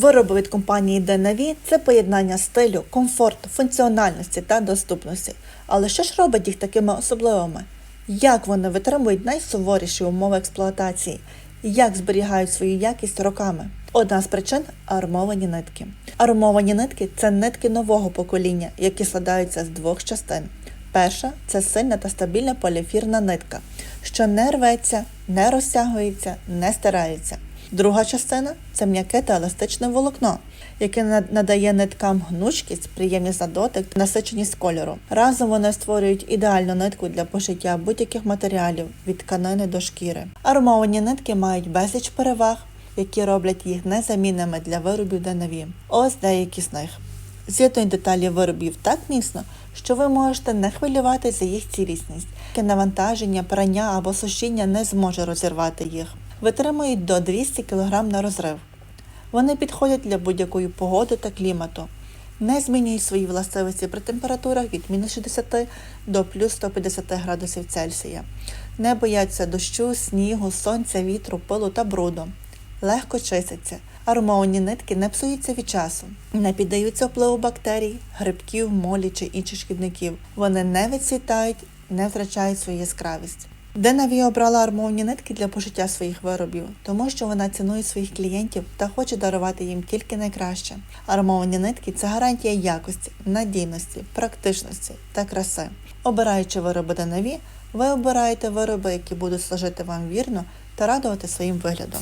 Вироби від компанії Денаві це поєднання стилю, комфорту, функціональності та доступності. Але що ж робить їх такими особливими? Як вони витримують найсуворіші умови експлуатації? Як зберігають свою якість роками? Одна з причин армовані нитки. Армовані нитки це нитки нового покоління, які складаються з двох частин. Перша це сильна та стабільна поліефірна нитка, що не рветься, не розтягується, не стирається. Друга частина це м'яке та еластичне волокно, яке надає ниткам гнучкість, приємність на дотик, насиченість кольору. Разом вони створюють ідеальну нитку для пошиття будь-яких матеріалів від тканини до шкіри. Армовані нитки мають безліч переваг, які роблять їх незамінними для виробів ДНВ. Ось деякі з них. З'єднують деталі виробів так міцно, що ви можете не хвилюватися їх цілісність. Навантаження, прання або сушіння не зможе розірвати їх. Витримують до 200 кг на розрив. Вони підходять для будь-якої погоди та клімату. Не змінюють свої властивості при температурах від мінус 60 до плюс 150 градусів Цельсія. Не бояться дощу, снігу, сонця, вітру, пилу та бруду. Легко чистяться. Аромовані нитки не псуються від часу, не піддаються впливу бактерій, грибків, молі чи інших шкідників. Вони не відцвітають, не втрачають свою яскравість. Денаві обрала армовні нитки для пошиття своїх виробів, тому що вона цінує своїх клієнтів та хоче дарувати їм тільки найкраще. Армовані нитки це гарантія якості, надійності, практичності та краси. Обираючи вироби Денаві, ви обираєте вироби, які будуть служити вам вірно та радувати своїм виглядом.